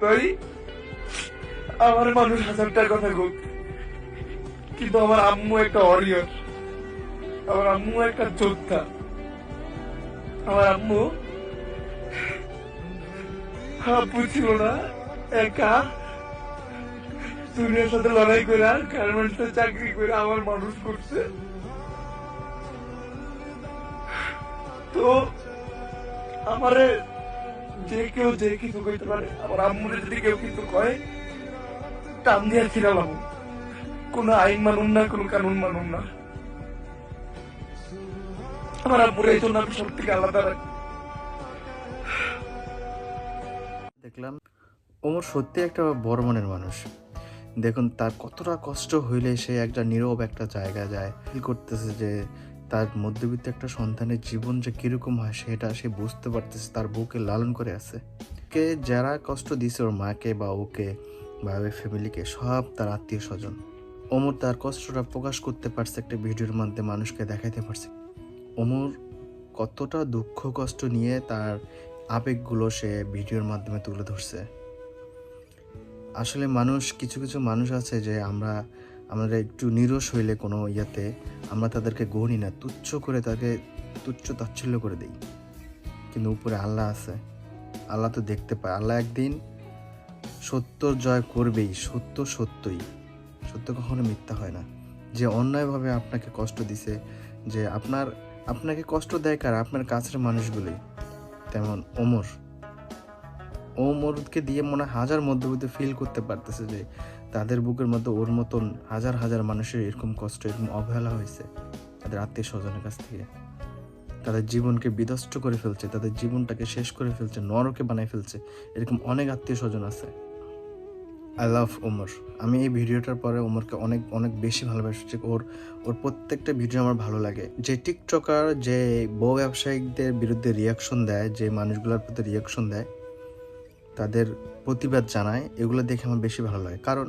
ভাই আমার মানুষ হাজারটার কথা হোক কিন্তু আমার আম্মু একটা অরিয়র আমার আম্মু একটা যোদ্ধা। আমার আম্মু না, একা। দুনিয়ার সাথে লড়াই করে আর গার্মেন্টসে চাকরি করে আমার মানুষ করছে। তো আমারে যে কেউ যে কিছু কইতে পারে আমার আম্মুরে যদি কেউ কিছু কয় আইন মানুন না, কোনো কানুন মানুন না। আমার এই জন্য আমি সব থেকে আলাদা রাখি। দেখলাম, ওমর সত্যি একটা বড় মনের মানুষ। দেখুন, তার কতটা কষ্ট হইলে সে একটা নীরব একটা জায়গা যায় ফিল করতেছে যে তার মধ্যবিত্ত একটা সন্তানের জীবন যে কীরকম হয় সেটা সে বুঝতে পারতেছে, তার বউকে লালন করে আছে। কে যারা কষ্ট দিছে ওর মাকে বা ওকে বা ওই ফ্যামিলিকে সব তার আত্মীয় স্বজন ওমর তার কষ্টটা প্রকাশ করতে পারছে একটা ভিডিওর মাধ্যমে, মানুষকে দেখাইতে পারছে। ওমর কতটা দুঃখ, কষ্ট নিয়ে তার আবেগগুলো সে ভিডিওর মাধ্যমে তুলে ধরছে। আসলে মানুষ, কিছু কিছু মানুষ আছে যে আমরা আমরা একটু নিরস হইলে কোনো ইয়েতে আমরা তাদেরকে গণি না, তুচ্ছ করে তাকে তুচ্ছ তাচ্ছল্য করে দিই। কিন্তু উপরে আল্লাহ আছে। আল্লাহ তো দেখতে পায়। আল্লাহ একদিন সত্য জয় করবেই, সত্য সত্যই। সত্য কখনো মিথ্যা হয় না। যে অন্যায়ভাবে আপনাকে কষ্ট দিছে, যে আপনার, আপনাকে কষ্ট দেয় কার? আপনার কাছের মানুষগুলি তেমন ওমর। ওমরকে দিয়ে মনে হাজার মধ্যবিত্ত ফিল করতে পারতেছে যে তাদের বুকের মধ্যে ওর মতন হাজার হাজার মানুষের এরকম কষ্ট, এরকম অবহেলা হয়েছে তাদের আত্মীয় স্বজনের কাছ থেকে। তাদের জীবনকে বিধ্বস্ত করে ফেলছে, তাদের জীবনটাকে শেষ করে ফেলছে, নরকে বানায় ফেলছে, এরকম অনেক আত্মীয় স্বজন আছে। আই লাভ ওমর আমি এই ভিডিওটার পরে ওমরকে অনেক অনেক বেশি ভালোবাসছি ওর ওর প্রত্যেকটা ভিডিও আমার ভালো লাগে। যে টিকটকার, যে বউ ব্যবসায়িকদের বিরুদ্ধে রিয়াকশন দেয়, যে মানুষগুলোর প্রতি রিয়াকশন দেয় তাদের প্রতিবাদ জানায়, এগুলো দেখে আমার বেশি ভালো লাগে। কারণ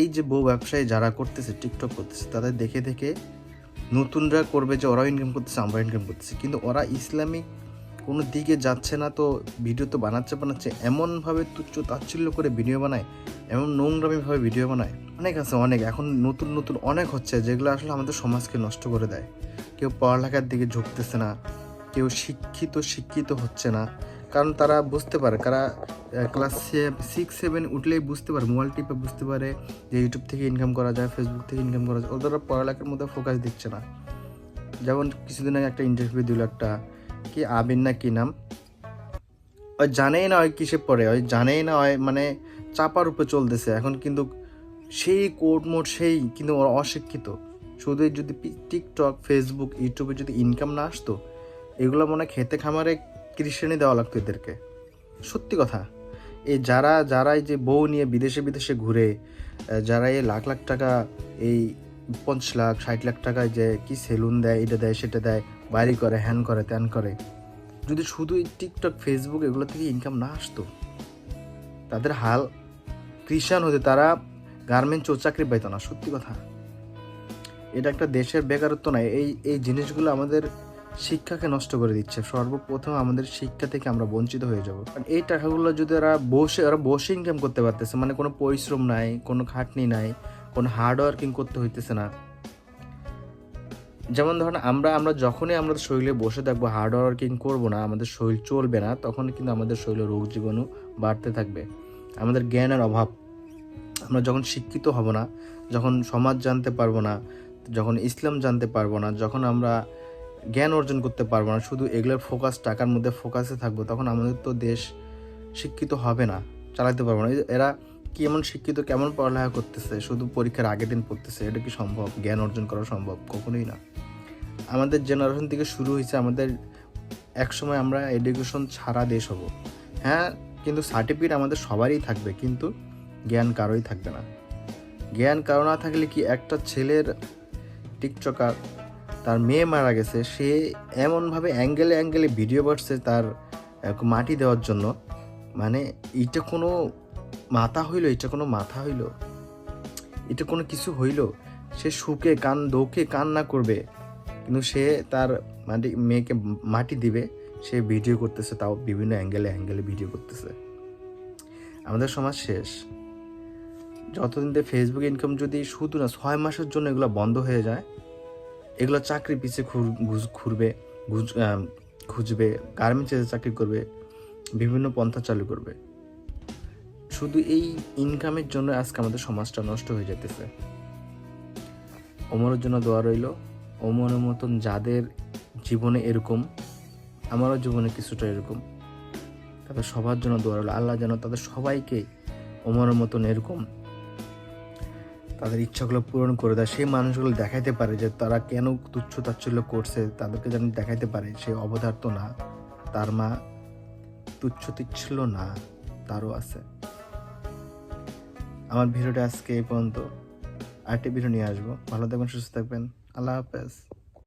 এই যে বউ ব্যবসায়ী যারা করতেছে টিকটক করতেছে, তাদের দেখে দেখে নতুনরা করবে যে ওরাও ইনকাম করতেছে আমরা ইনকাম করতেছি। কিন্তু ওরা ইসলামিক কোনো দিকে যাচ্ছে না, তো ভিডিও তো বানাচ্ছে বানাচ্ছে, এমনভাবে তুচ্ছ তাচ্ছিল্য করে ভিডিও বানায়, এমন নোংরামিভাবে ভিডিও বানায়। অনেক আছে, অনেক। এখন নতুন নতুন অনেক হচ্ছে, যেগুলো আসলে আমাদের সমাজকে নষ্ট করে দেয়। কেউ পড়ালেখার দিকে ঝুঁকতেছে না, কেউ শিক্ষিত শিক্ষিত হচ্ছে না। কারণ তারা বুঝতে পারে তারা ক্লাস সিক্স সেভেন উঠলেই বুঝতে পারে মোবাইল টিপে বুঝতে পারে যে ইউটিউব থেকে ইনকাম করা যায় ফেসবুক থেকে ইনকাম করা যায় ওদের পড়ালেখার মধ্যে ফোকাস দিচ্ছে না। যেমন কিছুদিন আগে একটা ইন্টারভিউ দিল একটা, কি আবিন না কি নাম? ওই জানেই না ওই কিসে পড়ে, ওই জানেই না ওই মানে চাপার উপরে চলতেছে, এখন কিন্তু সেই কোট মোট সেই কিন্তু ওরা অশিক্ষিত। শুধু যদি টিকটক ফেসবুক ইউটিউবে যদি ইনকাম না আসতো, এগুলো মনে হয় খেতে খামারে কৃষণই দেওয়া লাগতো এদেরকে। সত্যি কথা। এই যারা যারা এই যে বউ নিয়ে বিদেশে বিদেশে ঘুরে যারা এই লাখ লাখ টাকা, এই পঞ্চাশ লাখ, ষাট লাখ টাকায় যে কি সেলুন দেয়, এটা দেয়, সেটা দেয়, বাড়ি করে, হ্যান করে, ত্যান করে, যদি শুধু এই টিকটক, ফেসবুক এগুলো থেকে ইনকাম না আসতো, তাদের হাল কৃষাণ হতে তারা গার্মেন্টস ও চাকরি পাইতো না, সত্যি কথা। এটা একটা দেশের বেকারত্ব নয়। এই এই জিনিসগুলো আমাদের শিক্ষাকে নষ্ট করে দিচ্ছে। সর্বপ্রথম আমাদের শিক্ষা থেকে আমরা বঞ্চিত হয়ে যাব। এই টাকাগুলো যদি ওরা বসে ওরা বসে ইনকাম করতে পারতেছে মানে কোনো পরিশ্রম নাই, কোনো খাটনি নাই, কোনো হার্ড ওয়ার্কিং করতে হইতেছে না। যেমন ধরেন আমরা আমরা যখনই আমাদের শরীরে বসে থাকব হার্ড ওয়ার্কিং করব না, আমাদের শরীর চলবে না তখন কিন্তু আমাদের শরীরে রোগ জীবাণু বাড়তে থাকবে। আমাদের জ্ঞানের অভাব। আমরা যখন শিক্ষিত হব না, যখন সমাজ জানতে পারব না, যখন ইসলাম জানতে পারব না, যখন আমরা জ্ঞান অর্জন করতে পারব না। শুধু এগুলোর ফোকাস টাকার মধ্যে ফোকাসে থাকব, তখন আমাদের তো দেশ শিক্ষিত হবে না, চালাতে পারব না। এরা কি এমন শিক্ষিত, কেমন পড়ালেখা করতেছে, শুধু পরীক্ষার আগের দিন পড়তেছে, এটা কি সম্ভব? জ্ঞান অর্জন করা সম্ভব? কখনোই না। আমাদের জেনারেশন থেকে শুরু হয়েছে আমাদের একসময় আমরা এডুকেশন ছাড়া দেশ হব। হ্যাঁ কিন্তু সার্টিফিকেট আমাদের সবারই থাকবে, কিন্তু জ্ঞান কারোই থাকবে না। জ্ঞান কারও না থাকলে কি একটা ছেলের টিকটকার তার মেয়ে মারা গেছে, সে এমনভাবে অ্যাঙ্গেলে অ্যাঙ্গেলে ভিডিও বাড়ছে তার মাটি দেওয়ার জন্য। মানে এইটা কোনো মাথা হইল, এটা কোনো মাথা হইল, এটা কোনো কিছু হইল। সে সুখে কান দোকে, কান্না করবে, কিন্তু সে তার মাটি, মেয়েকে মাটি দিবে, সে ভিডিও করতেছে, তাও বিভিন্ন অ্যাঙ্গেলে অ্যাঙ্গেলে ভিডিও করতেছে। আমাদের সমাজ শেষ। যতদিন ফেসবুক ইনকাম যদি শুধু না, ছয় মাসের জন্য এগুলো বন্ধ হয়ে যায় এগুলো চাকরি পিছে ঘুরবে ঘুজ- আম, খুঁজবে গার্মেন্টসে চাকরি করবে বিভিন্ন পন্থা চালু করবে। শুধু এই ইনকামের জন্য আজকে আমাদের সমাজটা নষ্ট হয়ে যেতেছে ওমরের জন্য দোয়া রইল ওমরের মতন যাদের জীবনে এরকম আমারও জীবনে কিছুটা এরকম তাদের সবার জন্য দোয়া রইল। আল্লাহ যেন তাদের সবাইকে ওমরের মতন এরকম তাদের ইচ্ছাগুলো পূরণ করে দেয়। সেই মানুষগুলো দেখাইতে পারে যে তারা কেন তুচ্ছ তাচ্ছল্য করছে, তাদেরকে যেন দেখাইতে পারে সে অবধার্ত না, তার মা তুচ্ছ তুচ্ছল না, তারও আছে। আমার ভিডিওটা আজকে এই পর্যন্ত। আরেকটি ভিডিও নিয়ে আসব। ভালো থাকবেন, সুস্থ থাকবেন। আল্লাহ হাফেজ।